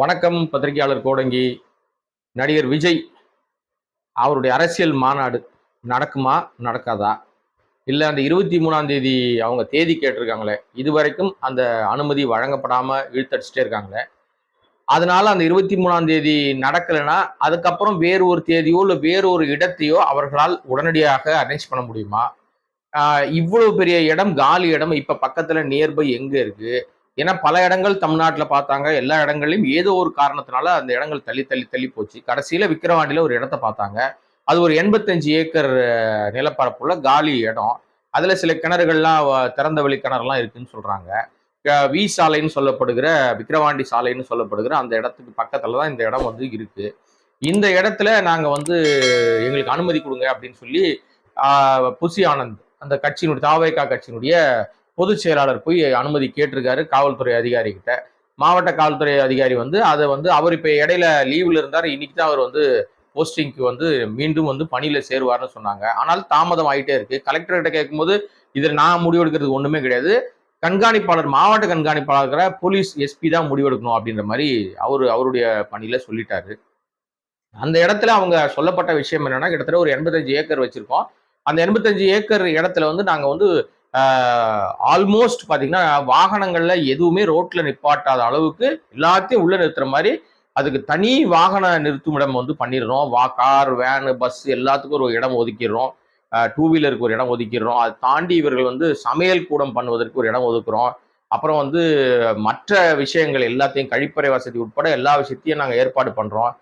வணக்கம் பத்திரிகையாளர் கோடங்கி. நடிகர் விஜய் அவருடைய அரசியல் மாநாடு நடக்குமா நடக்காதா? இல்லை அந்த இருபத்தி மூணாம் தேதி அவங்க தேதி கேட்டிருக்காங்களே இது வரைக்கும் அந்த அனுமதி வழங்கப்படாமல் இழுத்தடிச்சிட்டே இருக்காங்களே. அதனால அந்த இருபத்தி மூணாம் தேதி நடக்கலைன்னா அதுக்கப்புறம் வேறு ஒரு தேதியோ இல்லை வேறு ஒரு இடத்தையோ அவர்களால் உடனடியாக அரேஞ்ச் பண்ண முடியுமா? இவ்வளோ இவ்வளவு பெரிய இடம் காலி இடம் இப்போ பக்கத்தில் நியர்பை எங்கே இருக்குது ஏன்னா பல இடங்கள் தமிழ்நாட்டில் பார்த்தாங்க. எல்லா இடங்கள்லையும் ஏதோ ஒரு காரணத்தினால அந்த இடங்கள் தள்ளி தள்ளி தள்ளி போச்சு. கடைசியில் விக்கிரவாண்டியில் ஒரு இடத்த பார்த்தாங்க. அது ஒரு எண்பத்தஞ்சு ஏக்கர் நிலப்பரப்புள்ள காலி இடம். அதில் சில கிணறுகள்லாம் திறந்த வெளி கிணறுலாம் இருக்குன்னு சொல்கிறாங்க வி சாலைன்னு சொல்லப்படுகிற விக்கிரவாண்டி சாலைன்னு சொல்லப்படுகிற அந்த இடத்துக்கு பக்கத்தில் தான் இந்த இடம் வந்து இருக்குது இந்த இடத்துல நாங்கள் வந்து எங்களுக்கு அனுமதி கொடுங்க அப்படின்னு சொல்லி புசி ஆனந்த் அந்த கட்சியினுடைய தாவேகா கட்சியினுடைய பொதுச் செயலாளர் போய் அனுமதி கேட்டிருக்காரு காவல்துறை அதிகாரி கிட்ட மாவட்ட காவல்துறை அதிகாரி வந்து அதை வந்து அவர் இப்போ இடையில லீவில் இருந்தார் இன்னைக்கு தான் அவர் வந்து போஸ்டிங்க்கு வந்து மீண்டும் வந்து பணியில் சேருவார்னு சொன்னாங்க. ஆனால் தாமதம் ஆகிட்டே இருக்கு. கலெக்டர் கிட்ட கேட்கும்போது இதில் நான் முடிவெடுக்கிறதுக்கு ஒன்றுமே கிடையாது. கண்காணிப்பாளர் மாவட்ட கண்காணிப்பாளர் போலீஸ் எஸ்பி தான் முடிவெடுக்கணும் அப்படின்ற மாதிரி அவர் அவருடைய பணியில் சொல்லிட்டாரு. அந்த இடத்துல அவங்க சொல்லப்பட்ட விஷயம் என்னன்னா கிட்டத்தட்ட ஒரு எண்பத்தஞ்சு ஏக்கர் வச்சிருக்கோம். அந்த எண்பத்தஞ்சு ஏக்கர் இடத்துல வந்து நாங்கள் வந்து ஆல்மோஸ்ட் பார்த்தீங்கன்னா வாகனங்கள்ல எதுவுமே ரோட்ல நிப்பாட்டாத அளவுக்கு எல்லாத்தையும் உள்ள நிறுத்துற மாதிரி அதுக்கு தனி வாகன நிறுத்துமிடம் வந்து பண்ணிடுறோம். வா கார் வேனு பஸ் எல்லாத்துக்கும் ஒரு இடம் ஒதுக்கிடுறோம். டூ வீலருக்கு ஒரு இடம் ஒதுக்கிடுறோம். அதை தாண்டி இவர்கள் வந்து சமையல் கூடம் பண்ணுவதற்கு ஒரு இடம் ஒதுக்குறோம். அப்புறம் வந்து மற்ற விஷயங்கள் எல்லாத்தையும் கழிப்பறை வசதி உட்பட எல்லா விஷயத்தையும் நாங்கள் ஏற்பாடு பண்ணுறோம்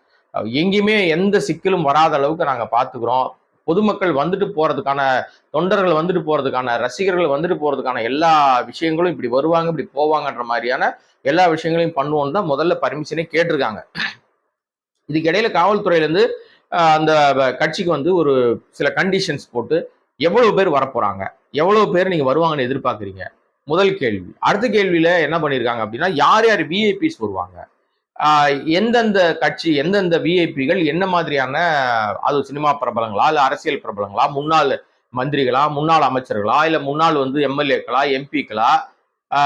எங்கேயுமே எந்த சிக்கலும் வராத அளவுக்கு நாங்கள் பார்த்துக்கிறோம் பொதுமக்கள் வந்துட்டு போறதுக்கான தொண்டர்கள் வந்துட்டு போறதுக்கான ரசிகர்கள் வந்துட்டு போறதுக்கான எல்லா விஷயங்களும் இப்படி வருவாங்க இப்படி போவாங்கன்ற மாதிரியான எல்லா விஷயங்களையும் பண்ணுவோன்னு தான் முதல்ல பர்மிஷனே கேட்டிருக்காங்க. இதுக்கு இடையில அந்த கட்சிக்கு வந்து ஒரு சில கண்டிஷன்ஸ் போட்டு எவ்வளவு பேர் வரப்போறாங்க? எவ்வளவு பேர் நீங்க வருவாங்கன்னு எதிர்பார்க்குறீங்க? முதல் கேள்வி. அடுத்த கேள்வியில என்ன பண்ணியிருக்காங்க அப்படின்னா யார் யார் விஐபிஸ் வருவாங்க? எந்தெந்த கட்சி எந்தெந்த விஐபிகள் என்ன மாதிரியான அது சினிமா பிரபலங்களா இல்லை அரசியல் பிரபலங்களா முன்னாள் மந்திரிகளா முன்னாள் அமைச்சர்களா இல்லை முன்னாள் வந்து எம்எல்ஏக்களா எம்பிக்களா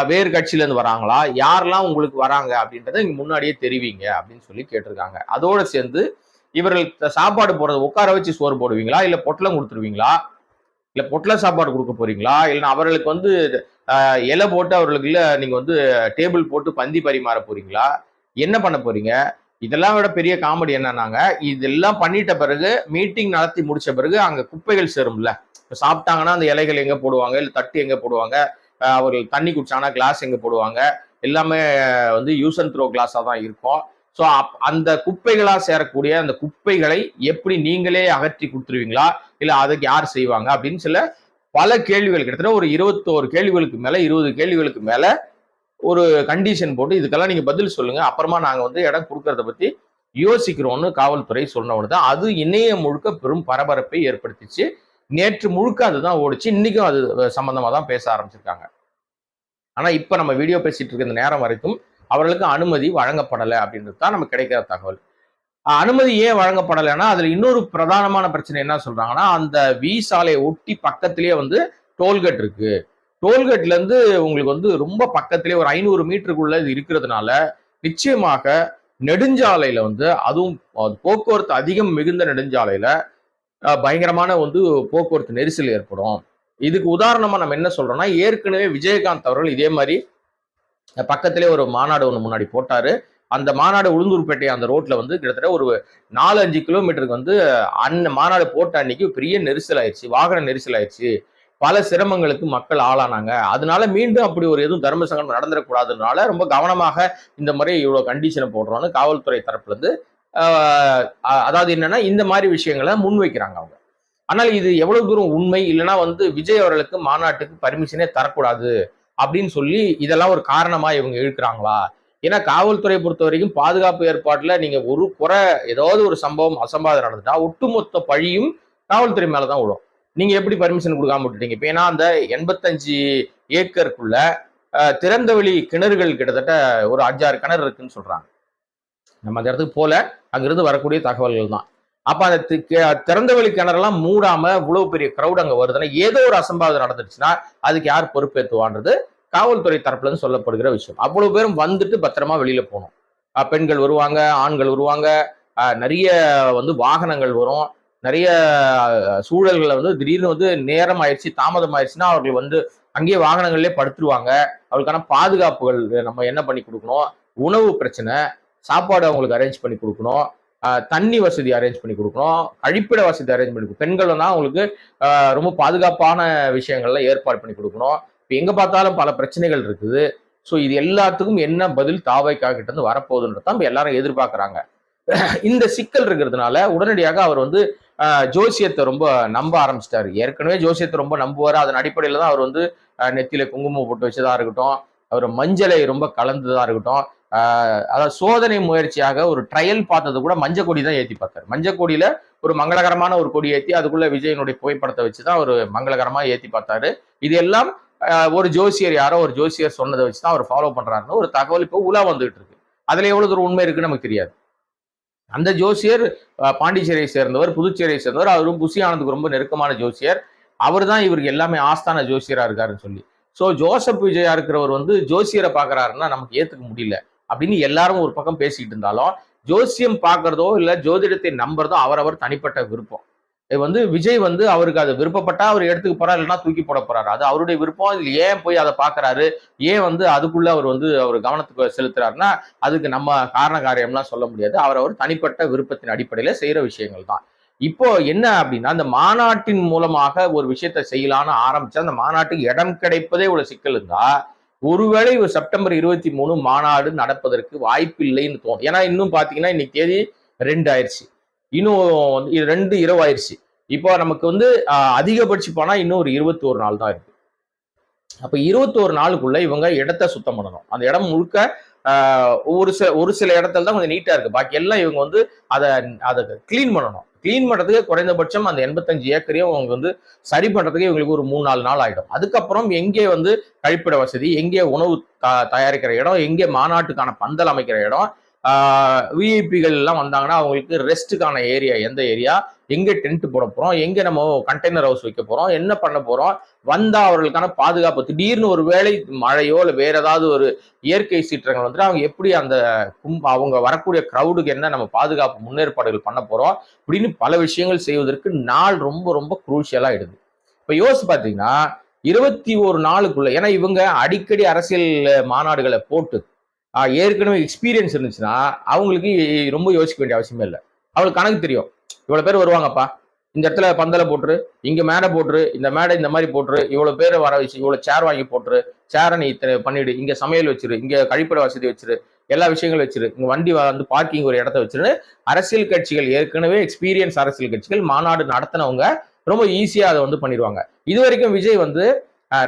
வேறு கட்சியிலேருந்து வராங்களா யாரெல்லாம் உங்களுக்கு வராங்க அப்படின்றத இங்கே முன்னாடியே தெரிவிங்க அப்படின்னு சொல்லி கேட்டிருக்காங்க. அதோடு சேர்ந்து இவர்கள் சாப்பாடு போடுறது உட்கார வச்சு சோறு போடுவீங்களா இல்லை பொட்டலம் கொடுத்துருவீங்களா இல்லை பொட்டல சாப்பாடு கொடுக்க போறீங்களா இல்லை அவர்களுக்கு வந்து இலை போட்டு அவர்களுக்கு இல்லை நீங்கள் வந்து டேபிள் போட்டு பந்தி பரிமாற போறீங்களா என்ன பண்ண போறீங்க? இதெல்லாம் விட பெரிய காமெடி என்னன்னாங்க இதெல்லாம் பண்ணிட்ட பிறகு மீட்டிங் நடத்தி முடிச்ச பிறகு அங்க குப்பைகள் சேரும்ல. இப்போ சாப்பிட்டாங்கன்னா அந்த இலைகள் எங்க போடுவாங்க? இல்லை தட்டு எங்க போடுவாங்க? அவர்கள் தண்ணி குடிச்சாங்கன்னா கிளாஸ் எங்க போடுவாங்க? எல்லாமே வந்து யூஸ் அண்ட் த்ரோ கிளாஸா தான் இருக்கும். ஸோ அந்த குப்பைகளா சேரக்கூடிய அந்த குப்பைகளை எப்படி நீங்களே அகற்றி கொடுத்துருவீங்களா? இல்ல அதுக்கு யார் செய்வாங்க? அப்படின்னு சில பல கேள்விகள். கிட்டத்தட்ட ஒரு இருபத்தோரு கேள்விகளுக்கு மேல இருபது கேள்விகளுக்கு மேல ஒரு கண்டிஷன் போட்டு இதுக்கெல்லாம் நீங்கள் பதில் சொல்லுங்கள் அப்புறமா நாங்கள் வந்து இடம் கொடுக்கறத பற்றி யோசிக்கிறோம்னு காவல்துறை சொன்னவொன்னு தான் அது இணையம் முழுக்க பெரும் பரபரப்பை ஏற்படுத்திச்சு. நேற்று முழுக்க அதுதான் ஓடிச்சு. இன்றைக்கும் அது சம்மந்தமாக தான் பேச ஆரம்பிச்சிருக்காங்க. ஆனால் இப்போ நம்ம வீடியோ பேசிகிட்டு இருக்க இந்த நேரம் வரைக்கும் அவர்களுக்கு அனுமதி வழங்கப்படலை அப்படின்றது தான் நம்ம கிடைக்கிற தகவல். அனுமதி ஏன் வழங்கப்படலைன்னா அதில் இன்னொரு பிரதானமான பிரச்சனை என்ன சொல்கிறாங்கன்னா அந்த வி சாலையை ஒட்டி பக்கத்திலேயே வந்து டோல்கேட் இருக்குது டோல்கேட்லேருந்து உங்களுக்கு வந்து ரொம்ப பக்கத்திலே ஒரு ஐநூறு மீட்டருக்குள்ள இது இருக்கிறதுனால நிச்சயமாக நெடுஞ்சாலையில் வந்து அதுவும் போக்குவரத்து அதிகம் மிகுந்த நெடுஞ்சாலையில் பயங்கரமான வந்து போக்குவரத்து நெரிசல் ஏற்படும். இதுக்கு உதாரணமாக நம்ம என்ன சொல்கிறோம்னா ஏற்கனவே விஜயகாந்த் அவர்கள் இதே மாதிரி பக்கத்திலே ஒரு மாநாடு ஒன்று முன்னாடி போட்டார். அந்த மாநாடு உளுந்தூர்பேட்டை அந்த ரோட்ல வந்து கிட்டத்தட்ட ஒரு நாலு அஞ்சு கிலோமீட்டருக்கு வந்து அன்ன மாநாடு போட்ட அன்னைக்கு பெரிய நெரிசல் ஆயிடுச்சு வாகன நெரிசல் ஆயிடுச்சு. பல சிரமங்களுக்கு மக்கள் ஆளானாங்க. அதனால மீண்டும் அப்படி ஒரு எதுவும் தர்ம சங்கடம் நடந்துடக்கூடாதுனால ரொம்ப கவனமாக இந்த முறை இவ்வளோ கண்டிஷனை போடுறோன்னு காவல்துறை தரப்புலேருந்து அதாவது என்னன்னா இந்த மாதிரி விஷயங்களை முன்வைக்கிறாங்க அவங்க. ஆனால் இது எவ்வளவு தூரம் உண்மை? இல்லைன்னா வந்து விஜய் அவர்களுக்கு மாநாட்டுக்கு பர்மிஷனே தரக்கூடாது அப்படின்னு சொல்லி இதெல்லாம் ஒரு காரணமா இவங்க இழுக்கிறாங்களா? ஏன்னா காவல்துறையை பொறுத்த வரைக்கும் பாதுகாப்பு ஏற்பாட்டில் நீங்க ஒரு குறை ஏதாவது ஒரு சம்பவம் அசம்பாதம் நடந்துட்டா ஒட்டுமொத்த பழியும் காவல்துறை மேலதான் விடும் நீங்க எப்படி பர்மிஷன் கொடுக்காம விட்டுட்டீங்க? இப்போ ஏன்னா அந்த எண்பத்தஞ்சு ஏக்கருக்குள்ள திறந்தவெளி கிணறுகள் கிட்டத்தட்ட ஒரு அஞ்சாறு கிணறு இருக்குன்னு சொல்றாங்க. நம்ம அந்த இடத்துக்கு போல அங்கிருந்து வரக்கூடிய தகவல்கள் தான். அப்ப அந்த திறந்தவெளி கிணறெல்லாம் மூடாம இவ்வளவு பெரிய கிரௌட் அங்க வருதுன்னா ஏதோ ஒரு அசம்பாவிதம் நடந்துருச்சுன்னா அதுக்கு யார் பொறுப்பேற்றுவான்றது? காவல்துறை தரப்புல இருந்து சொல்லப்படுகிற விஷயம். அவ்வளவு பேரும் வந்துட்டு பத்திரமா வெளியில போகணும். பெண்கள் வருவாங்க ஆண்கள் வருவாங்க நிறைய வந்து வாகனங்கள் வரும். நிறைய சூழல்களை வந்து திடீர்னு வந்து நேரம் ஆயிடுச்சு தாமதம் ஆயிடுச்சுன்னா அவர்கள் வந்து அங்கேயே வாகனங்கள்லேயே படுத்துருவாங்க. அவளுக்கான பாதுகாப்புகள் நம்ம என்ன பண்ணி கொடுக்கணும்? உணவு பிரச்சனை சாப்பாடு அவங்களுக்கு அரேஞ்ச் பண்ணி கொடுக்கணும். தண்ணி வசதி அரேஞ்ச் பண்ணி கொடுக்கணும். கழிப்பிட வசதி அரேஞ்ச் பண்ணி கொடுக்கணும். பெண்கள் தான் அவங்களுக்கு ரொம்ப பாதுகாப்பான விஷயங்கள்ல ஏற்பாடு பண்ணி கொடுக்கணும். இப்போ எங்கே பார்த்தாலும் பல பிரச்சனைகள் இருக்குது. ஸோ இது எல்லாத்துக்கும் என்ன பதில் தாவைக்கா கிட்ட இருந்து வரப்போகுதுன்றது தான் எல்லாரும் எதிர்பார்க்குறாங்க. இந்த சிக்கல் இருக்கிறதுனால உடனடியாக அவர் வந்து ஜோசியத்தை ரொம்ப நம்ப ஆரம்பிச்சிட்டாரு. ஏற்கனவே ஜோசியத்தை ரொம்ப நம்புவார். அதன் அடிப்படையில் தான் அவர் வந்து நெத்தியில குங்குமம் போட்டு வச்சதா இருக்கட்டும் அவர் மஞ்சளை ரொம்ப கலந்ததா இருக்கட்டும் அதாவது சோதனை முயற்சியாக ஒரு ட்ரையல் பார்த்தது கூட மஞ்சள் கொடி தான் ஏற்றி பார்த்தார். மஞ்சள் கொடியில ஒரு மங்களகரமான ஒரு கொடி ஏற்றி அதுக்குள்ள விஜயனுடைய புகைப்படத்தை வச்சு தான் ஒரு மங்களகரமாக ஏற்றி பார்த்தாரு. இது எல்லாம் ஒரு ஜோசியர் யாரோ ஒரு ஜோசியர் சொன்னதை வச்சு தான் அவர் ஃபாலோ பண்றாருன்னு ஒரு தகவல் இப்போ உலா வந்துகிட்டு இருக்கு. அதுல எவ்வளவு தூரம் உண்மை இருக்குன்னு நமக்கு தெரியாது. அந்த ஜோசியர் பாண்டிச்சேரியை சேர்ந்தவர் புதுச்சேரியை சேர்ந்தவர். அவரும் புசி ஆனந்துக்கு ரொம்ப நெருக்கமான ஜோசியர். அவர் தான் இவருக்கு எல்லாமே ஆஸ்தான ஜோசியராக இருக்காருன்னு சொல்லி. ஸோ ஜோசப் விஜயா இருக்கிறவர் வந்து ஜோசியரை பார்க்குறாருன்னா நமக்கு ஏற்றுக்க முடியல அப்படின்னு எல்லாரும் ஒரு பக்கம் பேசிக்கிட்டு இருந்தாலும் ஜோசியம் பார்க்குறதோ இல்லை ஜோதிடத்தை நம்புறதோ அவரவர் தனிப்பட்ட விருப்பம். வந்து விஜய் வந்து அவருக்கு அது விருப்பப்பட்டா அவர் எடுத்துக்க போறாரு இல்லைன்னா தூக்கி போட போறாரு. அது அவருடைய விருப்பம். இதுல ஏன் போய் அதை பாக்குறாரு ஏன் வந்து அதுக்குள்ள அவர் வந்து அவர் கவனத்துக்கு செலுத்துறாருன்னா அதுக்கு நம்ம காரண காரியம்லாம் சொல்ல முடியாது. அவர் அவர் தனிப்பட்ட விருப்பத்தின் அடிப்படையில செய்யற விஷயங்கள் தான். இப்போ என்ன அப்படின்னா அந்த மாநாட்டின் மூலமாக ஒரு விஷயத்த செய்யலான்னு ஆரம்பிச்சா அந்த மாநாட்டுக்கு இடம் கிடைப்பதே இவ்வளவு சிக்கல் இருந்தா ஒருவேளை ஒரு செப்டம்பர் இருபத்தி மூணு மாநாடு நடப்பதற்கு வாய்ப்பு இல்லைன்னு தோணும். ஏன்னா இன்னும் பாத்தீங்கன்னா இன்னைக்கு தேதி ரெண்டு ஆயிடுச்சு. இன்னும் வந்து இது ரெண்டு இரவு ஆயிடுச்சு இப்போ நமக்கு வந்து அதிகபட்சம் அதிகபட்ச போனா இன்னும் ஒரு இருபத்தோரு நாள் தான் இருக்கு. அப்போ இருபத்தோரு நாளுக்குள்ள இவங்க இடத்த சுத்தம் பண்ணணும். அந்த இடம் முழுக்க ஒரு சில ஒரு சில இடத்துல தான் கொஞ்சம் நீட்டாக இருக்கு. பாக்கி எல்லாம் இவங்க வந்து அதை அதை க்ளீன் பண்ணணும். க்ளீன் பண்ணுறதுக்கு குறைந்தபட்சம் அந்த எண்பத்தஞ்சு ஏக்கரையும் அவங்க வந்து சரி பண்ணுறதுக்கு இவங்களுக்கு ஒரு மூணு நாலு நாள் ஆகிடும் அதுக்கப்புறம் எங்கே வந்து கழிப்பிட வசதி எங்கே உணவு த- தயாரிக்கிற இடம் எங்கே மாநாட்டுக்கான பந்தல் அமைக்கிற இடம் விஐபிகள் எல்லாம் வந்தாங்கன்னா அவங்களுக்கு ரெஸ்ட்டுக்கான ஏரியா எந்த ஏரியா எங்க டென்ட் போட போறோம்? எங்க நம்ம கண்டெய்னர் ஹவுஸ் வைக்க போறோம்? என்ன பண்ண போறோம்? வந்தா அவர்களுக்கான பாதுகாப்பு. திடீர்னு ஒரு வேலை மழையோ இல்லை வேற ஏதாவது ஒரு இயற்கை சீற்றங்கள் வந்துட்டு அவங்க எப்படி அந்த கும்- அவங்க வரக்கூடிய க்ரௌடுக்கு என்ன நம்ம பாதுகாப்பு முன்னேற்பாடுகள் பண்ண போறோம்? இப்படின்னு பல விஷயங்கள் செய்வதற்கு நாள் ரொம்ப ரொம்ப குரூஷியலா எடுது இப்ப யோசிச்சு பாத்தீங்கன்னா இருபத்தி ஒரு நாளுக்குள்ள ஏன்னா இவங்க அடிக்கடி அரசியல் மாநாடுகளை போட்டு ஏற்கனவே எக்ஸ்பீரியன்ஸ் இருந்துச்சுன்னா அவங்களுக்கு ரொம்ப யோசிக்க வேண்டிய அவசியமே இல்லை. அவங்களுக்கு கணக்கு தெரியும். இவ்வளோ பேர் வருவாங்கப்பா. இந்த இடத்துல பந்தலை போட்டுரு இங்கே மேடை போட்டுரு இந்த மேடை இந்த மாதிரி போட்டுரு இவ்வளோ பேர் வர வச்சு இவ்வளோ சேர் வாங்கி போட்டுரு சேரை நீ இத்தனை பண்ணிடு இங்கே சமையல் வச்சிரு இங்கே கழிப்பிட வசதி வச்சிரு எல்லா விஷயங்களும் வச்சிரு இங்கே வண்டி வந்து பார்க்கிங் ஒரு இடத்த வச்சிரு அரசியல் கட்சிகள் ஏற்கனவே எக்ஸ்பீரியன்ஸ் அரசியல் கட்சிகள் மாநாடு நடத்தினவங்க ரொம்ப ஈஸியாக அதை வந்து பண்ணிடுவாங்க. இது வரைக்கும் விஜய் வந்து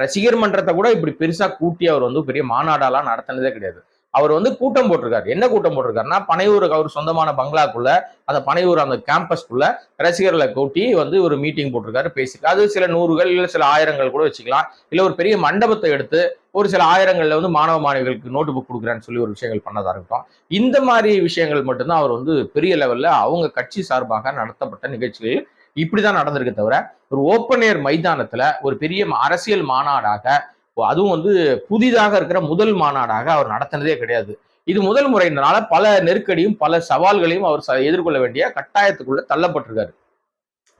ரசிகர் மன்றத்தை கூட இப்படி பெருசாக கூட்டி அவர் வந்து பெரிய மாநாடாலாம் நடத்தினதே கிடையாது. அவர் வந்து கூட்டம் போட்டிருக்காரு. என்ன கூட்டம் போட்டிருக்காருன்னா பனையூருக்கு அவர் சொந்தமான பங்களாக்குள்ள அந்த பனையூர் அந்த கேம்பஸ்க்குள்ள ரசிகர்களை கூட்டி வந்து ஒரு மீட்டிங் போட்டிருக்காரு பேசியிருக்காரு அது சில நூறுகள் இல்லை சில ஆயிரங்கள் கூட வச்சுக்கலாம். இல்லை ஒரு பெரிய மண்டபத்தை எடுத்து ஒரு சில ஆயிரங்கள்ல வந்து மாணவ மாணவிகளுக்கு நோட்டு புக் கொடுக்குறேன்னு சொல்லி ஒரு விஷயங்கள் பண்ணதா இருக்கட்டும். இந்த மாதிரி விஷயங்கள் மட்டும்தான் அவர் வந்து பெரிய லெவலில் அவங்க கட்சி சார்பாக நடத்தப்பட்ட நிகழ்ச்சிகள் இப்படிதான் நடந்திருக்கு தவிர ஒரு ஓப்பன் ஏர் மைதானத்துல ஒரு பெரிய அரசியல் மாநாடாக அதுவும் வந்து புதிதாக இருக்கிற முதல் மாநாடாக அவர் நடத்தினதே கிடையாது. இது முதல் முறையினால பல நெருக்கடியும் பல சவால்களையும் அவர் ச- எதிர்கொள்ள வேண்டிய கட்டாயத்துக்குள்ள தள்ளப்பட்டிருக்காரு.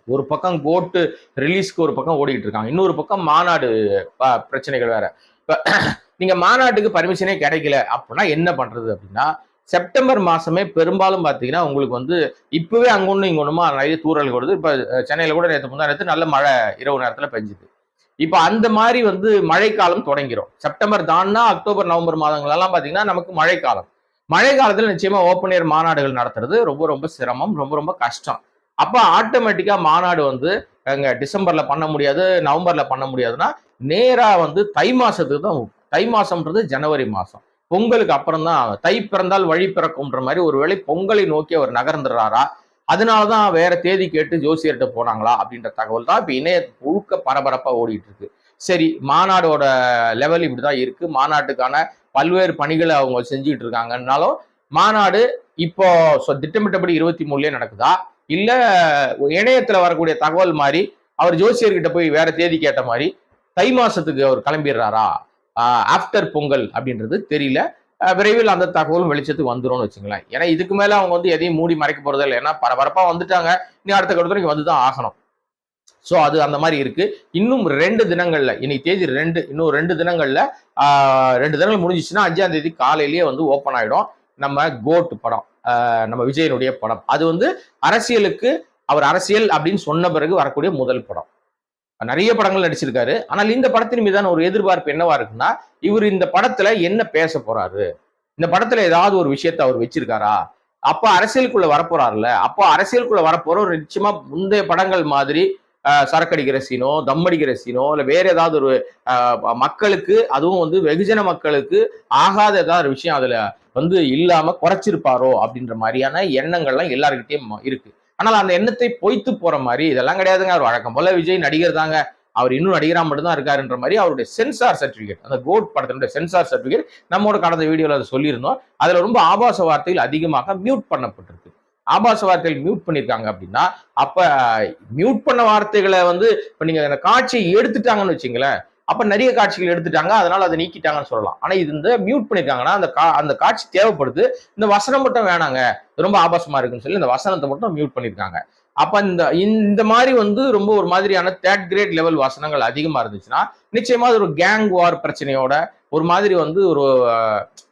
ஒரு பக்கம் கோட்டு ரிலீஸ்க்கு ஒரு பக்கம் ஓடிட்டு இருக்காங்க இன்னொரு பக்கம் மாநாடு ப- பிரச்சனைகள் வேற. இப்போ நீங்க மாநாட்டுக்கு பர்மிஷனே கிடைக்கல அப்படின்னா என்ன பண்றது அப்படின்னா செப்டம்பர் மாசமே பெரும்பாலும் பாத்தீங்கன்னா உங்களுக்கு வந்து இப்பவே அங்க இங்கொன்னுமா நிறைய தூறல் வருது. இப்ப சென்னையில் சென்னையில கூட நேற்று முந்தா நேரத்து நல்ல மழை இரவு நேரத்துல பெஞ்சுது. இப்போ அந்த மாதிரி வந்து மழைக்காலம் தொடங்கிடும் செப்டம்பர் தான்னா அக்டோபர் நவம்பர் மாதங்கள்லாம் பார்த்தீங்கன்னா நமக்கு மழைக்காலம். மழை நிச்சயமாக நிச்சயமா ஓப்பன் ஏர் மாநாடுகள் நடத்துறது ரொம்ப ரொம்ப சிரமம் ரொம்ப ரொம்ப கஷ்டம். அப்போ ஆட்டோமேட்டிக்காக மாநாடு வந்து அங்கே டிசம்பரில் பண்ண முடியாது நவம்பரில் பண்ண முடியாதுன்னா நேராக வந்து தை மாதத்துக்கு தான் தை மாதம்ன்றது ஜனவரி மாதம் பொங்கலுக்கு அப்புறம் தான் தை பிறந்தால் வழி பிறக்கும்ன்ற மாதிரி ஒருவேளை பொங்கலை நோக்கி அவர் நகர்ந்துடுறாரா? அதனாலதான் வேற தேதி கேட்டு ஜோசியர்கிட்ட போனாங்களா அப்படின்ற தகவல் தான் இப்ப இணைய முழுக்க பரபரப்பா ஓடிட்டு இருக்கு. சரி மாநாடோட லெவல் இப்படிதான் இருக்கு. மாநாட்டுக்கான பல்வேறு பணிகளை அவங்க செஞ்சுட்டு இருக்காங்கன்னாலும் மாநாடு இப்போ திட்டமிட்டபடி இருபத்தி மூணுலயே நடக்குதா? இல்ல இணையத்துல வரக்கூடிய தகவல் மாதிரி அவர் ஜோசியர்கிட்ட போய் வேற தேதி கேட்ட மாதிரி தை மாசத்துக்கு அவர் கிளம்பிடுறாரா? ஆஃப்டர் பொங்கல் அப்படின்றது தெரியல. விரைவில் அந்த தகவலும் வெளிச்சத்துக்கு வந்துரும்னு வச்சுங்களேன். ஏன்னா இதுக்கு மேல அவங்க வந்து எதையும் மூடி மறைக்க போறது இல்லை. ஏன்னா பரபரப்பா வந்துட்டாங்க. நீ அடுத்த கட்டத்துக்கு வந்து தான் ஆகணும். ஸோ அது அந்த மாதிரி இருக்கு. இன்னும் ரெண்டு தினங்கள்ல இன்னைக்கு தேதி ரெண்டு இன்னும் ரெண்டு தினங்கள்ல ரெண்டு தினங்கள் முடிஞ்சிச்சுன்னா அஞ்சாம் தேதி காலையிலேயே வந்து ஓப்பன் ஆயிடும். நம்ம கோட் படம் நம்ம விஜயனுடைய படம். அது வந்து அரசியலுக்கு அவர் அரசியல் அப்படின்னு சொன்ன பிறகு வரக்கூடிய முதல் படம். நிறைய படங்கள் நடிச்சிருக்காரு. ஆனால் இந்த படத்தின் மீதான ஒரு எதிர்பார்ப்பு என்னவா இருக்குன்னா இவர் இந்த படத்துல என்ன பேச போறாரு? இந்த படத்துல ஏதாவது ஒரு விஷயத்தை அவர் வச்சிருக்காரா? அப்போ அரசியலுக்குள்ள வரப்போறாருல அப்போ அரசியலுக்குள்ள வரப்போற ஒரு நிச்சயமா முந்தைய படங்கள் மாதிரி சரக்கடிக்கிற சீனோ தம் அடிக்கிற சீனோ இல்லை வேற ஏதாவது ஒரு மக்களுக்கு அதுவும் வந்து வெகுஜன மக்களுக்கு ஆகாத ஏதாவது ஒரு விஷயம் அதுல வந்து இல்லாம குறைச்சிருப்பாரோ அப்படின்ற மாதிரியான எண்ணங்கள்லாம் எல்லாருக்கிட்டையும் இருக்கு. ஆனால் அந்த எண்ணத்தை பொய்த்து போற மாதிரி இதெல்லாம் கிடையாதுங்க. அவர் வழக்கம் போல விஜய் நடிகர் தாங்க. அவர் இன்னும் நடிகரா மட்டும்தான் இருக்காருன்ற மாதிரி அவருடைய சென்சார் சர்டிபிகேட் அந்த கோட் படத்தினுடைய சென்சார் சர்டிபிகேட் நம்மோட கடந்த வீடியோவில் அதை சொல்லியிருந்தோம். அதில் ரொம்ப ஆபாச வார்த்தைகள் அதிகமாக மியூட் பண்ணப்பட்டிருக்கு. ஆபாச வார்த்தைகள் மியூட் பண்ணியிருக்காங்க அப்படின்னா அப்போ மியூட் பண்ண வார்த்தைகளை வந்து இப்போ நீங்கள் அந்த காட்சியை எடுத்துட்டாங்கன்னு வச்சுங்களேன் அப்ப நிறைய காட்சிகள் எடுத்துட்டாங்க. அதனால அதை நீக்கிட்டாங்கன்னு சொல்லலாம். ஆனா இது இந்த மியூட் பண்ணிருக்காங்கன்னா அந்த கா அந்த காட்சி தேவைப்படுது. இந்த வசனம் மட்டும் வேணாங்க. ரொம்ப ஆபாசமா இருக்குன்னு சொல்லி இந்த வசனத்தை மட்டும் மியூட் பண்ணிருக்காங்க. அப்ப இந்த இந்த மாதிரி வந்து ரொம்ப ஒரு மாதிரியான தேர்ட் கிரேட் லெவல் வசனங்கள் அதிகமா இருந்துச்சுன்னா நிச்சயமா அது ஒரு கேங் வார் பிரச்சனையோட ஒரு மாதிரி வந்து ஒரு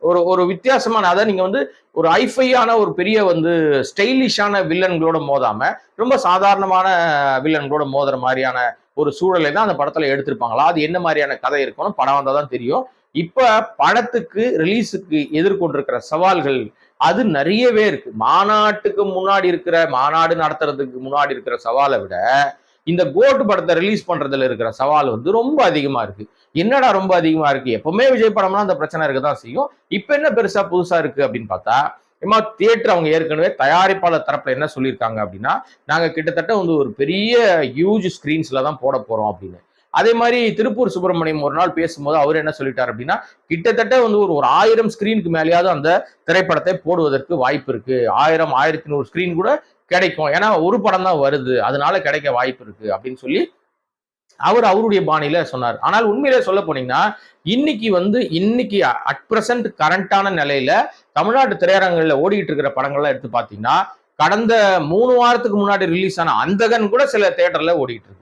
ஒரு ஒரு வித்தியாசமான அதை நீங்க வந்து ஒரு ஐஃபையான ஒரு பெரிய வந்து ஸ்டைலிஷான வில்லன்களோட மோதாம ரொம்ப சாதாரணமான வில்லன்களோட மோதுற மாதிரியான ஒரு சூழலை தான் அந்த படத்துல எடுத்திருப்பாங்களா? அது என்ன மாதிரியான கதை இருக்கணும் படம் வந்தால் தான் தெரியும். இப்ப படத்துக்கு ரிலீஸுக்கு எதிர்கொண்டிருக்கிற சவால்கள் அது நிறையவே இருக்கு. மாநாட்டுக்கு முன்னாடி இருக்கிற மாநாடு நடத்துறதுக்கு முன்னாடி இருக்கிற சவாலை விட இந்த கோட்டு படத்தை ரிலீஸ் பண்றதுல இருக்கிற சவால் வந்து ரொம்ப அதிகமா இருக்கு. என்னடா ரொம்ப அதிகமா இருக்கு? எப்பவுமே விஜய் படம்னா அந்த பிரச்சனை இருக்க தான் செய்யும். இப்ப என்ன பெருசா புதுசா இருக்கு அப்படின்னு பார்த்தா ஏமா தியேட்டர் அவங்க ஏற்கனவே தயாரிப்பாளர் தரப்புல என்ன சொல்லியிருக்காங்க அப்படின்னா நாங்க கிட்டத்தட்ட வந்து ஒரு பெரிய ஹியூஜ் ஸ்கிரீன்ஸ்ல தான் போட போறோம் அப்படின்னு. அதே மாதிரி திருப்பூர் சுப்பிரமணியம் ஒரு நாள் பேசும்போது அவர் என்ன சொல்லிட்டார் அப்படின்னா கிட்டத்தட்ட வந்து ஒரு ஒரு ஆயிரம் ஸ்கிரீனுக்கு மேலேயாவது அந்த திரைப்படத்தை போடுவதற்கு வாய்ப்பு இருக்கு. ஆயிரம் ஆயிரத்தி நூறு ஸ்கிரீன் கூட கிடைக்கும். ஏன்னா ஒரு படம் தான் வருது. அதனால கிடைக்க வாய்ப்பு இருக்கு அப்படின்னு சொல்லி அவர் அவருடைய பாணியில சொன்னார். ஆனால் உண்மையிலே சொல்ல போனீங்கன்னா இன்னைக்கு வந்து இன்னைக்கு அட் பிரசன்ட் கரண்டான நிலையில தமிழ்நாட்டு திரையரங்குகளில் ஓடிட்டு இருக்கிற படங்கள்லாம் எடுத்து பார்த்தீங்கன்னா கடந்த மூணு வாரத்துக்கு முன்னாடி ரிலீஸ் ஆன அந்தகன் கூட சில தேட்டர்ல ஓடிட்டு இருக்கு.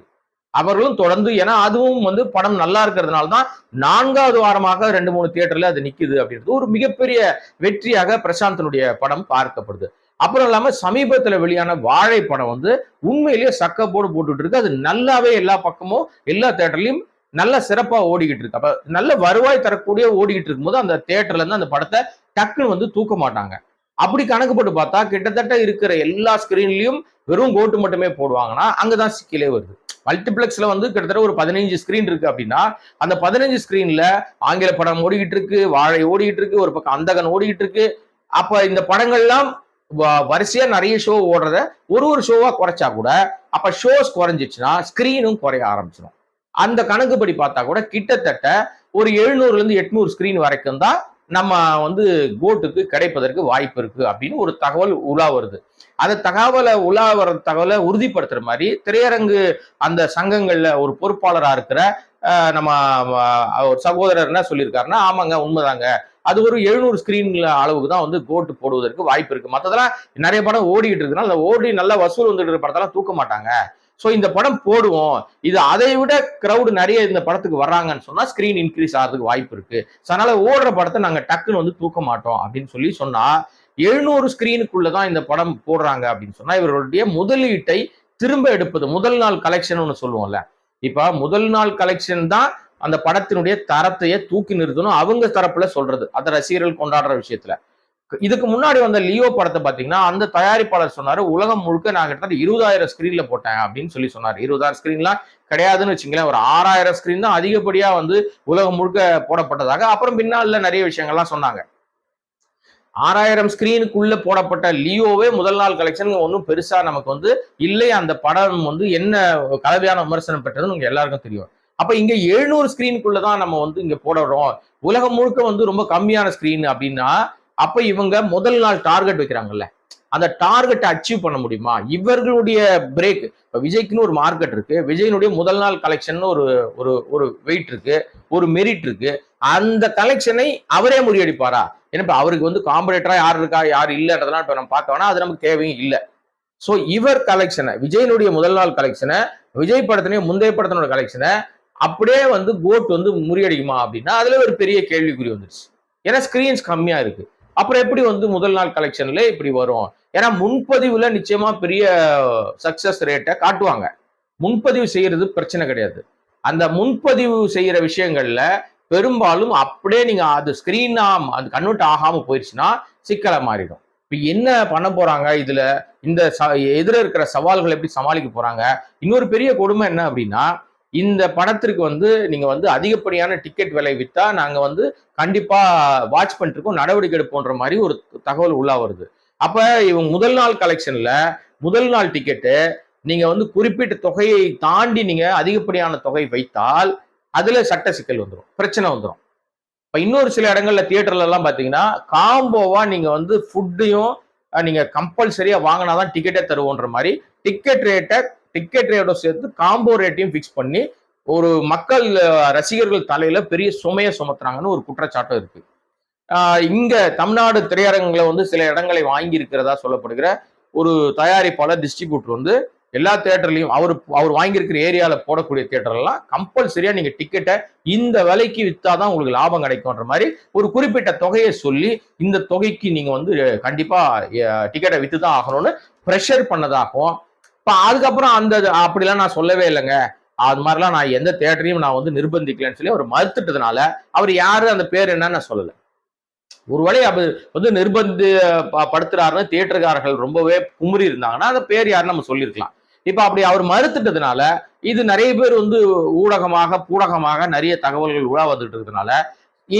அவர்களும் தொடர்ந்து ஏன்னா அதுவும் வந்து படம் நல்லா இருக்கிறதுனால தான் நான்காவது வாரமாக ரெண்டு மூணு தியேட்டர்ல அது நிக்குது அப்படின்றது ஒரு மிகப்பெரிய வெற்றியாக பிரசாந்தனுடைய படம் பார்க்கப்படுது. அப்புறம் இல்லாமல் சமீபத்தில் வெளியான வாழைப்படம் வந்து உண்மையிலேயே சக்கப்போடு போட்டுட்டு இருக்கு. அது நல்லாவே எல்லா பக்கமும் எல்லா தேட்டர்லையும் நல்ல சிறப்பாக ஓடிக்கிட்டு இருக்கு. அப்போ நல்ல வருவாய் தரக்கூடிய ஓடிக்கிட்டு இருக்கும்போது அந்த தேட்டர்ல இருந்து அந்த படத்தை டக்குன்னு வந்து தூக்க மாட்டாங்க. அப்படி கணக்கு போட்டு பார்த்தா கிட்டத்தட்ட இருக்கிற எல்லா ஸ்கிரீன்லயும் வெறும் கோட்டு மட்டுமே போடுவாங்கன்னா அங்கதான் சிக்கலே வருது. மல்டிபிளெக்ஸ்ல வந்து கிட்டத்தட்ட ஒரு பதினைஞ்சு ஸ்கிரீன் இருக்கு அப்படின்னா அந்த பதினஞ்சு ஸ்கிரீன்ல ஆங்கில படம் ஓடிக்கிட்டு இருக்கு வாழை ஓடிக்கிட்டு இருக்கு ஒரு பக்கம் அந்தகன் ஓடிக்கிட்டு இருக்கு. அப்ப இந்த படங்கள்லாம் வரிசையா நிறைய ஷோ ஓடுறத ஒரு ஒரு ஷோவா குறைச்சா கூட அப்ப ஷோஸ் குறைஞ்சிச்சுன்னா ஸ்கிரீனும் குறைய ஆரம்பிச்சிடும் அந்த கணக்குப்படி பார்த்தா கூட கிட்டத்தட்ட ஒரு எழுநூறுல இருந்து எட்நூறு ஸ்கிரீன் வரைக்கும் தான் நம்ம வந்து கோட்டுக்கு கிடைப்பதற்கு வாய்ப்பு இருக்கு அப்படின்னு ஒரு தகவல் உலா வருது. அந்த தகவலை உலா வர தகவலை உறுதிப்படுத்துற மாதிரி திரையரங்கு அந்த சங்கங்கள்ல ஒரு பொறுப்பாளராக இருக்கிற நம்ம ஒரு சகோதரர் என்ன சொல்லியிருக்காருன்னா ஆமாங்க உண்மைதாங்க. அது ஒரு எழுநூறு ஸ்கிரீன் அளவுக்கு தான் வந்து கோட்டு போடுவதற்கு வாய்ப்பு இருக்கு. மற்றதெல்லாம் நிறைய படம் ஓடிட்டு இருக்குனால அந்த ஓடி நல்லா வசூல் வந்துட்டு இருக்கிற படத்தெல்லாம் தூக்க மாட்டாங்க. ஸோ இந்த படம் போடுவோம். இது அதை விட க்ரௌடு நிறைய இந்த படத்துக்கு வர்றாங்கன்னு சொன்னா ஸ்கிரீன் இன்க்ரீஸ் ஆகிறதுக்கு வாய்ப்பு இருக்கு. ஸோ அதனால ஓடுற படத்தை நாங்கள் டக்குன்னு வந்து தூக்க மாட்டோம் அப்படின்னு சொல்லி சொன்னா எழுநூறு ஸ்கிரீனுக்குள்ள தான் இந்த படம் போடுறாங்க அப்படின்னு சொன்னா இவர்களுடைய முதலீட்டை திரும்ப எடுப்பது முதல் நாள் கலெக்ஷன் ஒன்று சொல்லுவோம்ல. இப்ப முதல் நாள் கலெக்ஷன் தான் அந்த படத்தினுடைய தரத்தையே தூக்கி நிறுத்தணும். அவங்க தரப்புல சொல்றது. அதை ரசிகர்கள் கொண்டாடுற விஷயத்துல. இதுக்கு முன்னாடி வந்த லியோ படத்தை பாத்தீங்கன்னா அந்த தயாரிப்பாளர் சொன்னாரு உலகம் முழுக்க நான் கிட்டத்தட்ட இருபதாயிரம் ஸ்கிரீன்ல போட்டேன் அப்படின்னு சொல்லி சொன்னார். இருபதாயிரம் ஸ்கிரீன்லாம் கிடையாதுன்னு வச்சுங்களேன் ஒரு ஆறாயிரம் ஸ்கிரீன் தான் அதிகப்படியா வந்து உலகம் முழுக்க போடப்பட்டதாக. அப்புறம் பின்னால நிறைய விஷயங்கள்லாம் சொன்னாங்க. ஆறாயிரம் ஸ்கிரீனுக்குள்ள போடப்பட்ட லியோவே முதல் நாள் கலெக்ஷன் ஒன்றும் பெருசா நமக்கு வந்து இல்லை. அந்த படம் வந்து என்ன கலவையான விமர்சனம் பெற்றதுன்னு உங்க எல்லாருக்கும் தெரியும். அப்ப இங்க எழுநூறு ஸ்கிரீனுக்குள்ள தான் நம்ம வந்து இங்க போடுறோம். உலகம் முழுக்க வந்து ரொம்ப கம்மியான ஸ்கிரீன் அப்படின்னா அப்ப இவங்க முதல் நாள் டார்கெட் வைக்கிறாங்கல்ல. அந்த டார்கெட்டை அச்சீவ் பண்ண முடியுமா? இவர்களுடைய பிரேக் இப்போ விஜய்க்குன்னு ஒரு மார்க்கெட் இருக்கு. விஜயனுடைய முதல் நாள் கலெக்ஷன் ஒரு ஒரு ஒரு வெயிட் இருக்கு. ஒரு மெரிட் இருக்கு. அந்த கலெக்ஷனை அவரே முறியடிப்பாரா? ஏன்னா இப்போ அவருக்கு வந்து காம்படேட்டரா யார் இருக்கா யார் இல்லைன்றதெல்லாம் இப்போ நம்ம பார்க்க வேணா அது நமக்கு தேவையும் இல்லை. ஸோ இவர் கலெக்ஷனை விஜயனுடைய முதல் நாள் கலெக்ஷனை விஜய் படத்தினுடைய முந்தைய படத்தினோட கலெக்ஷனை அப்படியே வந்து கோட் வந்து முறியடிக்குமா அப்படின்னா அதுல ஒரு பெரிய கேள்விக்குறி வந்துருச்சு. ஏன்னா ஸ்கிரீன்ஸ் கம்மியா இருக்கு. அப்புறம் எப்படி வந்து முதல் நாள் கலெக்ஷன்ல இப்படி வரும்? ஏன்னா முன்பதிவுல நிச்சயமா பெரிய சக்சஸ் ரேட்டை காட்டுவாங்க. முன்பதிவு செய்யறது பிரச்சனை கிடையாது. அந்த முன்பதிவு செய்யற விஷயங்கள்ல பெரும்பாலும் அப்படியே நீங்க அது ஸ்கிரீனா அது கன்வெர்ட் ஆகாம போயிடுச்சுன்னா சிக்கலை மாறிடும். இப்போ என்ன பண்ண போறாங்க இதுல? இந்த ச- எதிர இருக்கிற சவால்களை எப்படி சமாளிக்க போறாங்க? இன்னொரு பெரிய கொடுமை என்ன அப்படின்னா இந்த படத்திற்கு வந்து நீங்க வந்து அதிகப்படியான டிக்கெட் விலை வித்தா நாங்க வந்து கண்டிப்பா வாட்ச் பண்ணிருக்கோம் நடவடிக்கை எடுப்போன்ற மாதிரி ஒரு தகவல் உள்ளா வருது. அப்ப இவங்க முதல் நாள் கலெக்ஷன்ல முதல் நாள் டிக்கெட்டு நீங்க வந்து குறிப்பிட்ட தொகையை தாண்டி நீங்க அதிகப்படியான தொகை வைத்தால் அதுல சட்ட சிக்கல் வந்துடும் பிரச்சனை வந்துடும் இப்ப இன்னொரு சில இடங்கள்ல தியேட்டர்ல எல்லாம் பாத்தீங்கன்னா காம்போவா நீங்க வந்து ஃபுட்டையும் நீங்க கம்பல்சரியா வாங்கினாதான் டிக்கெட்டே தருவோன்ற மாதிரி டிக்கெட் ரேட்டை டிக்கெட் ரேட்டோட சேர்த்து காம்போ ரேட்டையும் ஃபிக்ஸ் பண்ணி ஒரு மக்கள் ரசிகர்கள் தலையில பெரிய சுமையை சுமத்துறாங்கன்னு ஒரு குற்றச்சாட்டும் இருக்கு. இங்க தமிழ்நாடு திரையரங்குகளை வந்து சில இடங்களை வாங்கி இருக்கிறதா சொல்லப்படுகிற ஒரு தயாரிப்பாளர் டிஸ்ட்ரிபியூட்டர் வந்து எல்லா தேட்டர்லையும் அவர் அவர் வாங்கியிருக்கிற ஏரியாவில் போடக்கூடிய தேட்டர்லாம் கம்பல்சரியாக நீங்கள் டிக்கெட்டை இந்த விலைக்கு வித்தாதான் உங்களுக்கு லாபம் கிடைக்கும்ன்ற மாதிரி ஒரு குறிப்பிட்ட தொகையை சொல்லி இந்த தொகைக்கு நீங்கள் வந்து கண்டிப்பாக டிக்கெட்டை விற்று தான் ஆகணும்னு ப்ரெஷர் பண்ணதாகவும் இப்போ அதுக்கப்புறம் அந்த அப்படிலாம் நான் சொல்லவே இல்லைங்க. அது மாதிரிலாம் நான் எந்த தேட்டரையும் நான் வந்து நிர்பந்திக்கலன்னு சொல்லி அவர் மறுத்துட்டதுனால அவர் யாரு அந்த பேர் என்னன்னு நான் ஒரு ஒருவேளை அது வந்து நிர்பந்தி படுத்துறாருன்னு தியேட்டர்காரர்கள் ரொம்பவே குமுறி இருந்தாங்கன்னா அந்த பேர் யாருன்னு நம்ம சொல்லியிருக்கலாம். இப்ப அப்படி அவர் மறுத்துட்டதுனால இது நிறைய பேர் வந்து ஊடகமாக பூடகமாக நிறைய தகவல்கள் உலா வந்துட்டு இருக்கிறதுனால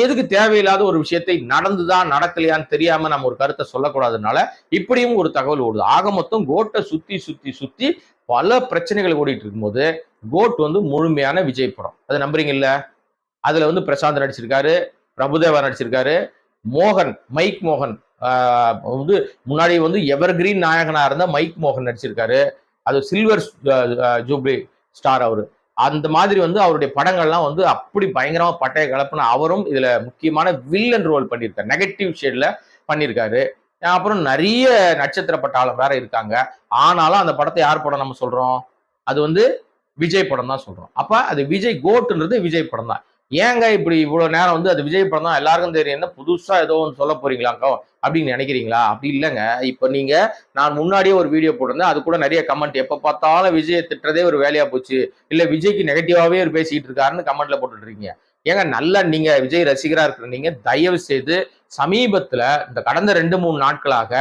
எதுக்கு தேவையில்லாத ஒரு விஷயத்தை நடந்துதான் நடக்கலையான்னு தெரியாம நம்ம ஒரு கருத்தை சொல்லக்கூடாதுனால இப்படியும் ஒரு தகவல் ஓடுது. ஆக மொத்தம் கோட்டை சுத்தி சுத்தி சுத்தி பல பிரச்சனைகள் ஓடிட்டு இருக்கும்போது கோட் வந்து முழுமையான விஜய் படம். அதை நம்புறீங்கல்ல? அதுல வந்து பிரசாந்த் நடிச்சிருக்காரு பிரபுதேவா நடிச்சிருக்காரு மோகன் மைக் மோகன். வந்து முன்னாடி வந்து எவர்கிரீன் நாயகனா இருந்த மைக் மோகன் நடிச்சிருக்காரு. அது சில்வர் ஜூப்ளி ஸ்டார் அவரு. அந்த மாதிரி வந்து அவருடைய படங்கள்லாம் வந்து அப்படி பயங்கரமா பட்டைய கலப்புன அவரும் இதுல முக்கியமான வில்லன் ரோல் பண்ணியிருக்காரு. நெகட்டிவ் ஷேட்ல பண்ணியிருக்காரு. அப்புறம் நிறைய நட்சத்திர பட்டாளம் வேற இருக்காங்க. ஆனாலும் அந்த படத்தை யார் படம் நம்ம சொல்றோம்? அது வந்து விஜய் படம் தான் சொல்றோம். அப்ப அது விஜய் கோட்டுன்றது விஜய் படம் தான் ஏங்க இப்படி இவ்வளவு நேரம் வந்து அது விஜய் படம் தான்? எல்லாருக்கும் தெரியும். என்ன புதுசா ஏதோ ஒன்று சொல்ல போறீங்களாக்கோ அப்படின்னு நினைக்கிறீங்களா? அப்படி இல்லைங்க. இப்ப நீங்க நான் முன்னாடியே ஒரு வீடியோ போட்டிருந்தேன். அது கூட நிறைய கமெண்ட் எப்ப பார்த்தாலும் விஜயை திட்டுறதே ஒரு வேலையா போச்சு. இல்ல விஜய்க்கு நெகட்டிவாவே ஒரு பேசிக்கிட்டு இருக்காருன்னு கமெண்ட்ல போட்டுட்டு இருக்கீங்க ஏங்க நல்லா நீங்க விஜய் ரசிகரா இருக்கிற நீங்க தயவு செய்து சமீபத்துல இந்த கடந்த ரெண்டு மூணு நாட்களாக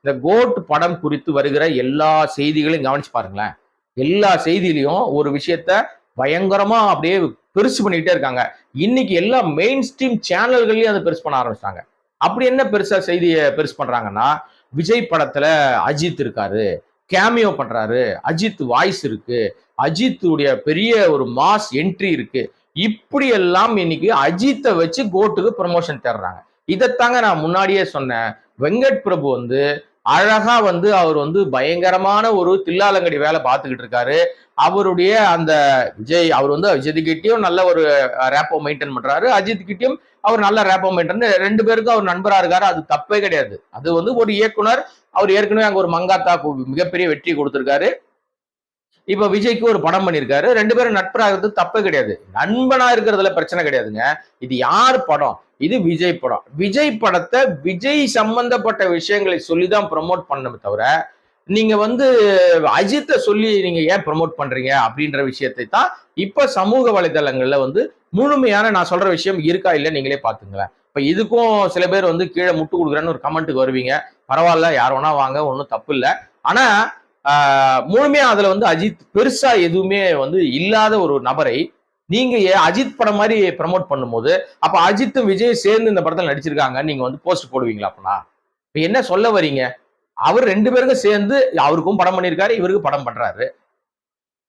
இந்த கோட் படம் குறித்து வருகிற எல்லா செய்திகளையும் கவனிச்சு பாருங்களேன். எல்லா செய்தியிலையும் ஒரு விஷயத்த பயங்கரமா அப்படியே பெருசு பண்ணிக்கிட்டே இருக்காங்க. இன்னைக்கு எல்லா மெயின் ஸ்ட்ரீம் சேனல்கள்லயும் அதை பெருசு பண்ண ஆரம்பிச்சிட்டாங்க. அப்படி என்ன பெருசா செய்தியை பெருசு பண்றாங்கன்னா விஜய் படத்துல அஜித் இருக்காரு கேமியோ பண்றாரு அஜித் வாய்ஸ் இருக்கு அஜித்துடைய பெரிய ஒரு மாஸ் என்ட்ரி இருக்கு. இப்படி எல்லாம் இன்னைக்கு அஜித்தை வச்சு கோட்டுக்கு ப்ரமோஷன் தேடுறாங்க. இதைத்தாங்க நான் முன்னாடியே சொன்னேன். வெங்கட் பிரபு வந்து அழகா வந்து அவர் வந்து பயங்கரமான ஒரு தில்லாலங்கடி வேலை பார்த்துக்கிட்டு இருக்காரு. அவருடைய அந்த விஜய் அவர் வந்து அஜித் நல்ல ஒரு ரேப்போ மெயின்டைன் பண்றாரு. அஜித் கிட்டயும் அவர் நல்ல ரேப்போ மெயின்டைன் ரெண்டு பேருக்கும் அவர் நண்பரா இருக்காரு. அது தப்பே கிடையாது. அது வந்து ஒரு இயக்குனர் அவர் ஏற்கனவே அங்க ஒரு மங்காத்தா கு- மிகப்பெரிய வெற்றி கொடுத்திருக்காரு. இப்ப விஜய்க்கு ஒரு படம் பண்ணியிருக்காரு ரெண்டு பேரும் நட்பராகிறது தப்பே கிடையாது. நண்பனா இருக்கிறதுல பிரச்சனை கிடையாதுங்க. இது யார் படம்? இது விஜய் படம். விஜய் படத்தை விஜய் சம்பந்தப்பட்ட விஷயங்களை சொல்லிதான் ப்ரமோட் பண்ணமே தவிர நீங்க வந்து அஜித்தை சொல்லி நீங்க ஏன் ப்ரமோட் பண்றீங்க அப்படின்ற விஷயத்தை தான் இப்ப சமூக வலைதளங்கள்ல வந்து முழுமையான நான் சொல்ற விஷயம் இருக்கா இல்லை நீங்களே பாத்துங்களேன் இப்ப இதுக்கும் சில பேர் வந்து கீழே முட்டு கொடுக்குறேன்னு ஒரு கமெண்ட்டுக்கு வருவீங்க. பரவாயில்ல யார் வேணா வாங்க ஒன்றும் தப்பு இல்லை. ஆனா முழுமையா அதுல வந்து அஜித் பெருசா எதுவுமே வந்து இல்லாத ஒரு நபரை நீங்க அஜித் படம் மாதிரி ப்ரமோட் பண்ணும்போது அப்ப அஜித்தும் விஜய் சேர்ந்து இந்த படத்தில் நடிச்சிருக்காங்க நீங்க வந்து போஸ்ட் போடுவீங்களா அப்பனா? இப்ப என்ன சொல்ல வரீங்க? அவர் ரெண்டு பேருக்கும் சேர்ந்து அவருக்கும் படம் பண்ணியிருக்காரு இவருக்கு படம் பண்றாரு.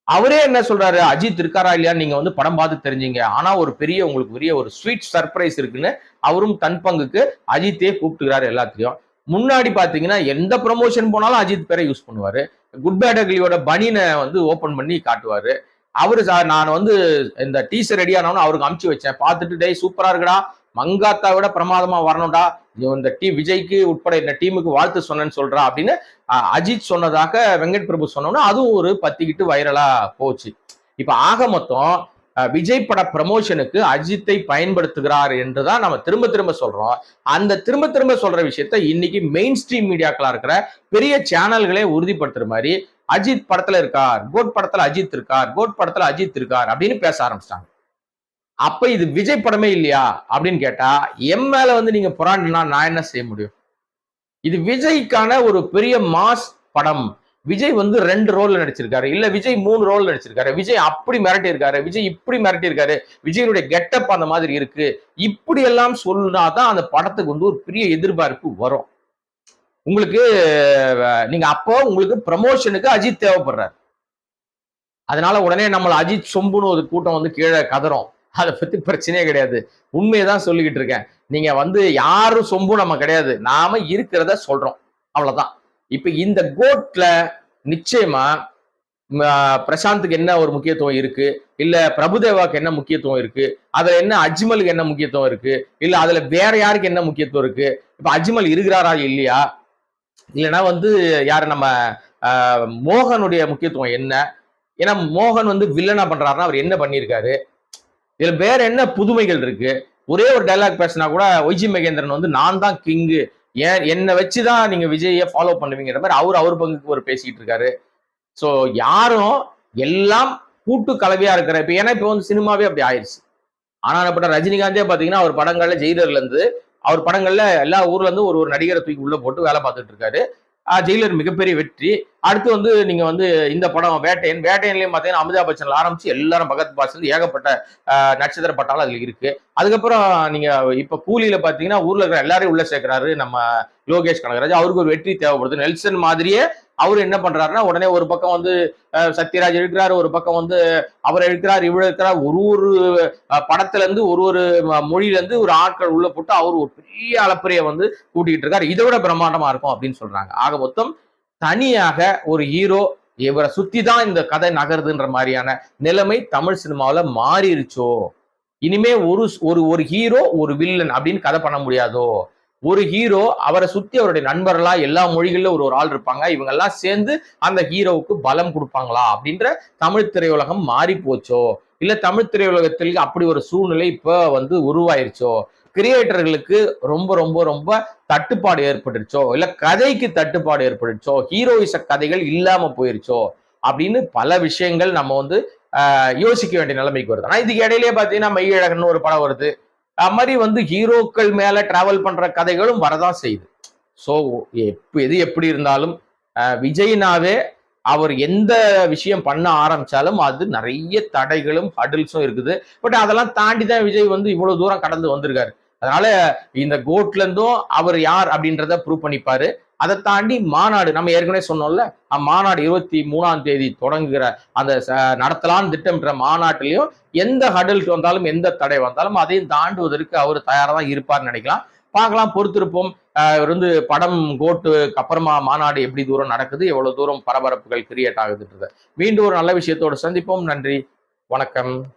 அவரே என்ன சொல்றாரு? அஜித் இருக்காரா இல்லையா? நீங்க வந்து படம் பார்த்து தெரிஞ்சீங்க. ஆனா ஒரு பெரிய உங்களுக்கு பெரிய ஒரு ஸ்வீட் சர்ப்ரைஸ் இருக்குன்னு அவரும் தன் பங்குக்கு அஜித்தே கூப்பிட்டுக்கிறாரு எல்லாத்தையும் முன்னாடி பாத்தீங்கன்னா எந்த ப்ரமோஷன் போனாலும் அஜித் பேரை யூஸ் பண்ணுவாரு. குட் பேட் அக்லியோட பனினை வந்து ஓபன் பண்ணி காட்டுவாரு. அவரு சார் நான் வந்து இந்த டீசர் ரெடி ஆனவனு அவருக்கு அமுச்சு வச்சேன். பார்த்துட்டு டேய் சூப்பரா இருக்குடா. மங்காத்தா விட பிரமாதமா வரணும்டா. இந்த டீ விஜய்க்கு உட்பட இந்த டீமுக்கு வாழ்த்து சொன்னேன்னு சொல்றா. அப்படின்னு அஜித் சொன்னதாக வெங்கட் பிரபு சொன்னோம்னா அதுவும் ஒரு பத்திக்கிட்டு வைரலா போச்சு. இப்ப ஆக மொத்தம் விஜய் பட ப்ரமோஷனுக்கு அஜித்தை பயன்படுத்துகிறார் என்றுதான் நம்ம திரும்ப திரும்ப சொல்றோம். அந்த திரும்ப திரும்ப சொல்ற விஷயத்த இன்னைக்கு மெயின் ஸ்ட்ரீம் மீடியாக்களா இருக்கிற பெரிய சேனல்களே உறுதிப்படுத்துற மாதிரி அஜித் படத்துல இருக்கார் கோட் படத்துல அஜித் இருக்கார் கோட் படத்துல அஜித் இருக்கார் அப்படின்னு பேச ஆரம்பிச்சிட்டாங்க. அப்ப இது விஜய் படமே இல்லையா அப்படின்னு கேட்டா எம் மேல வந்து நீங்க புறாண்டுனா நான் என்ன செய்ய முடியும்? இது விஜய்க்கான ஒரு பெரிய மாஸ் படம். விஜய் வந்து ரெண்டு ரோல்ல நடிச்சிருக்காரு. இல்ல விஜய் மூணு ரோல் நடிச்சிருக்காரு. விஜய் அப்படி மிரட்டி இருக்காரு விஜய் இப்படி மிரட்டி இருக்காரு விஜயனுடைய கெட்டப் அந்த மாதிரி இருக்கு. இப்படி எல்லாம் சொன்னாதான் அந்த படத்துக்கு வந்து ஒரு பெரிய எதிர்பார்ப்பு வரும். உங்களுக்கு நீங்க அப்போ உங்களுக்கு ப்ரமோஷனுக்கு அஜித் தேவைப்படுறாரு. அதனால உடனே நம்மள அஜித் சொம்புன்னு ஒரு கூட்டம் வந்து கீழே கதறோம். அதை பத்தி பிரச்சனையே கிடையாது. உண்மையை தான் சொல்லிக்கிட்டு இருக்கேன். நீங்க வந்து யாரும் சொம்பும் நம்ம கிடையாது. நாம இருக்கிறத சொல்றோம். அவ்வளவுதான். இப்ப இந்த கோட்ல நிச்சயமா பிரசாந்துக்கு என்ன ஒரு முக்கியத்துவம் இருக்கு? இல்ல பிரபுதேவாக்கு என்ன முக்கியத்துவம் இருக்கு? அதுல என்ன அஜ்மலுக்கு என்ன முக்கியத்துவம் இருக்கு? இல்ல அதுல வேற யாருக்கு என்ன முக்கியத்துவம் இருக்கு? இப்ப அஜ்மல் இருக்கிறாரா இல்லையா? இல்லைன்னா வந்து யார் நம்ம மோகனுடைய முக்கியத்துவம் என்ன? ஏன்னா மோகன் வந்து வில்லனா பண்றாருன்னா அவர் என்ன பண்ணியிருக்காரு? இதுல வேற என்ன புதுமைகள் இருக்கு? ஒரே ஒரு டைலாக் பேசினா கூட ஒய்ஜி மகேந்திரன் வந்து நான் தான் கிங்கு ஏன் என்னை வச்சுதான் நீங்க விஜயை ஃபாலோ பண்ணுவீங்கிற மாதிரி அவர் அவர் பங்குக்கு ஒரு பேசிக்கிட்டு இருக்காரு. ஸோ யாரும் எல்லாம் கூட்டு கலவையா இருக்கிற இப்ப ஏன்னா இப்போ வந்து சினிமாவே அப்படி ஆயிடுச்சு ஆனாப்பட்ட ரஜினிகாந்தே பாத்தீங்கன்னா அவர் படங்கள்ல ஜெயிலர்ல இருந்து அவர் படங்கள்ல எல்லா ஊர்ல இருந்து ஒரு ஒரு நடிகரை தூக்கி உள்ள போட்டு வேலை பார்த்துட்டு இருக்காரு. ஜெயிலர் மிகப்பெரிய வெற்றி. அடுத்து வந்து நீங்க வந்து இந்த படம் வேட்டையன் வேட்டையன்லயும் பாத்தீங்கன்னா அமிதாப் பச்சன்ல ஆரம்பிச்சு எல்லாரும் பகத் பாஸ்ல ஏகப்பட்ட நட்சத்திர பட்டாலும் அதுல இருக்கு. அதுக்கப்புறம் நீங்க இப்ப கூலியில பாத்தீங்கன்னா ஊர்ல இருக்கிற எல்லாரையும் உள்ள சேர்க்கிறாரு நம்ம லோகேஷ் கனகராஜ். அவருக்கு ஒரு வெற்றி தேவைப்படுது. நெல்சன் மாதிரியே அவர் என்ன பண்றாருன்னா உடனே ஒரு பக்கம் வந்து சத்யராஜ் இருக்கிறாரு ஒரு பக்கம் வந்து அவர் இருக்கிறார் இவர் இருக்கிறார். ஒரு ஒரு படத்துல இருந்து ஒரு ஒரு மொழியில இருந்து ஒரு ஆட்கள் உள்ள போட்டு அவர் ஒரு பெரிய அளப்பறையை வந்து கூட்டிகிட்டு இருக்காரு. இதை விட பிரம்மாண்டமா இருக்கும் அப்படின்னு சொல்றாங்க. ஆக மொத்தம் தனியாக ஒரு ஹீரோ இவரை சுத்தி தான் இந்த கதை நகருதுன்ற மாதிரியான நிலைமை தமிழ் சினிமாவில் மாறிடுச்சோ இனிமே ஒரு ஒரு ஒரு ஹீரோ ஒரு வில்லன் அப்படின்னு கதை பண்ண முடியாதோ? ஒரு ஹீரோ அவரை சுத்தி அவருடைய நண்பர்களா எல்லா மொழிகளிலும் ஒரு ஒரு ஆள் இருப்பாங்க. இவங்க எல்லாம் சேர்ந்து அந்த ஹீரோவுக்கு பலம் கொடுப்பாங்களா? அப்படின்ற தமிழ் திரையுலகம் மாறி போச்சோ இல்ல தமிழ் திரையுலகத்தில் அப்படி ஒரு சூழ்நிலை இப்ப வந்து உருவாயிருச்சோ? கிரியேட்டர்களுக்கு ரொம்ப ரொம்ப ரொம்ப தட்டுப்பாடு ஏற்பட்டுருச்சோ? இல்ல கதைக்கு தட்டுப்பாடு ஏற்பட்டுச்சோ ஹீரோயிச கதைகள் இல்லாம போயிருச்சோ? அப்படின்னு பல விஷயங்கள் நம்ம வந்து யோசிக்க வேண்டிய நிலைமைக்கு வருது. ஆனா இதுக்கு இடையிலேயே பாத்தீங்கன்னா மையழகன் ஒரு படம் வருது. அது மாதிரி வந்து ஹீரோக்கள் மேல டிராவல் பண்ற கதைகளும் வரதான் செய்யுது. ஸோ எப்போ எது எப்படி இருந்தாலும் விஜய்னாவே அவர் எந்த விஷயம் பண்ண ஆரம்பிச்சாலும் அது நிறைய தடைகளும் ஹடில்ஸும் இருக்குது. பட் அதெல்லாம் தாண்டி தான் விஜய் வந்து இவ்வளவு தூரம் கடந்து வந்திருக்காரு. அதனால இந்த கோட்ல இருந்தும் அவர் யார் அப்படின்றத ப்ரூவ் பண்ணிப்பாரு. அதை தாண்டி மாநாடு நம்ம ஏற்கனவே சொன்னோம்ல மாநாடு இருபத்தி மூணாம் தேதி தொடங்குகிற அந்த ச- நடத்தலாம்னு திட்டமிட்ட மாநாட்டிலையும் எந்த ஹடல்ட் வந்தாலும் எந்த தடை வந்தாலும் அதையும் தாண்டுவதற்கு அவர் தயாராக தான் இருப்பார்னு நினைக்கலாம். பார்க்கலாம் பொறுத்திருப்போம். அஹ் வந்து படம் கோட்டுக்கு அப்புறமா மாநாடு எப்படி தூரம் நடக்குது எவ்வளவு தூரம் பரபரப்புகள் கிரியேட் ஆகுதுன்றத. மீண்டும் ஒரு நல்ல விஷயத்தோட சந்திப்போம். நன்றி வணக்கம்.